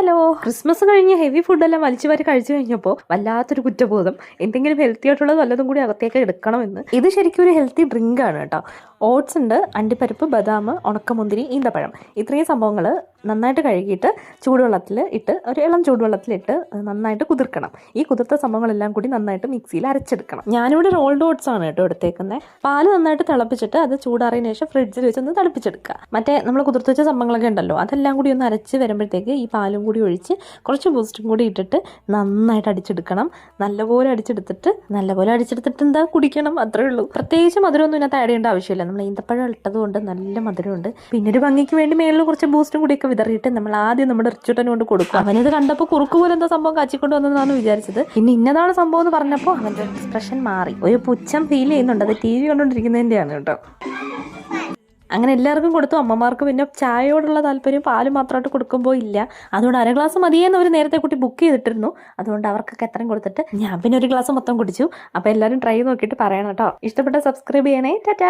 Hello. Christmas കഴിഞ്ഞ് heavy ഫുഡെല്ലാം വലിച്ചു വാരി കഴിച്ചു കഴിഞ്ഞപ്പോൾ വല്ലാത്തൊരു കുറ്റബോധം. എന്തെങ്കിലും ഹെൽത്തി ആയിട്ടുള്ളത് വല്ലതും കൂടി അകത്തേക്ക് എടുക്കണമെന്ന്. ഇത് ശരിക്കും ഒരു ഹെൽത്തി ഡ്രിങ്ക് ആണ് കേട്ടോ. ഓട്സ് ഉണ്ട് അണ്ടിപ്പരിപ്പ് ബദാം ഉണക്കമുന്തിരി ഈന്തപ്പഴം. ഇത്രയും സംഭവങ്ങൾ നന്നായിട്ട് കഴുകിയിട്ട് ചൂടുവെള്ളത്തിൽ ഇട്ട് ഒരു ഇളം ചൂടുവെള്ളത്തിലിട്ട് നന്നായിട്ട് കുതിർക്കണം. ഈ കുതിർത്ത സംഭവങ്ങളെല്ലാം കൂടി നന്നായിട്ട് മിക്സിയിൽ അരച്ചെടുക്കണം. ഞാനിവിടെ റോൾഡ് ഓട്സ് ആണ് കേട്ടോ എടുത്തേക്കുന്നത് പാൽ നന്നായിട്ട് തിളപ്പിച്ചിട്ട് അത് ചൂടാറിയതിന് ശേഷം ഫ്രിഡ്ജിൽ വെച്ച് ഒന്ന് തിളപ്പിച്ചെടുക്കുക. മറ്റേ നമ്മൾ കുതിർത്ത് വെച്ച സംഭവങ്ങളൊക്കെ ഉണ്ടല്ലോ അതെല്ലാം കൂടി ഒന്ന് അരച്ച് വരുമ്പോഴത്തേക്ക് ഈ പാലും കൂടി ഒഴിച്ച് കുറച്ച് ബൂസ്റ്റും കൂടി ഇട്ടിട്ട് നന്നായിട്ട് അടിച്ചെടുക്കണം. നല്ലപോലെ അടിച്ചെടുത്തിട്ട് നല്ലപോലെ അടിച്ചെടുത്തിട്ട് എന്താ കുടിക്കണം? അത്രേ ഉള്ളൂ. പ്രത്യേകിച്ച് മധുരമൊന്നും ഇതിനകത്ത് ആഡ് ചെയ്യേണ്ട ആവശ്യമില്ല. നമ്മൾ ഈന്തപ്പഴം ഇട്ടത് കൊണ്ട് നല്ല മധുരമുണ്ട്. പിന്നെ ഒരു ഭംഗിക്ക് വേണ്ടി മേളിൽ കുറച്ച് ബൂസ്റ്റും കൂടിയൊക്കെ വിതറിയിട്ട് നമ്മൾ ആദ്യം നമ്മുടെ റിച്ചുട്ടൻ കൊണ്ട് കൊടുക്കും. അവനിത് കണ്ടപ്പോൾ കുറുക്ക് പോലെ എന്താ സംഭവം കാച്ചിക്കൊണ്ട് വന്നതാണ് വിചാരിച്ചത്. പിന്നെ ഇന്നതാണ് സംഭവം എന്ന് പറഞ്ഞപ്പോൾ അവന്റെ എക്സ്പ്രഷൻ മാറി. ഒരു പുച്ഛം ഫീൽ ചെയ്യുന്നുണ്ട്. അത് ടി വി കണ്ടുകൊണ്ടിരിക്കുന്നതിന്റെയാണ് കേട്ടോ. അങ്ങനെ എല്ലാവർക്കും കൊടുത്തു. അമ്മമാർക്ക് പിന്നെ ചായയോടുള്ള താല്പര്യം പാൽ മാത്രമായിട്ട് കൊടുക്കുമ്പോൾ ഇല്ല. അതുകൊണ്ട് അര ഗ്ലാസ് മതിയെന്ന് അവർ നേരത്തെ കുട്ടി ബുക്ക് ചെയ്തിട്ടിരുന്നു. അതുകൊണ്ട് അവർക്കൊക്കെ എത്രയും കൊടുത്തിട്ട് ഞാൻ പിന്നെ ഒരു ഗ്ലാസ് മൊത്തം കുടിച്ചു. അപ്പോൾ എല്ലാവരും ട്രൈ നോക്കിയിട്ട് പറയണം കേട്ടോ. ഇഷ്ടപ്പെട്ട സബ്സ്ക്രൈബ് ചെയ്യണേ. ടാറ്റാ.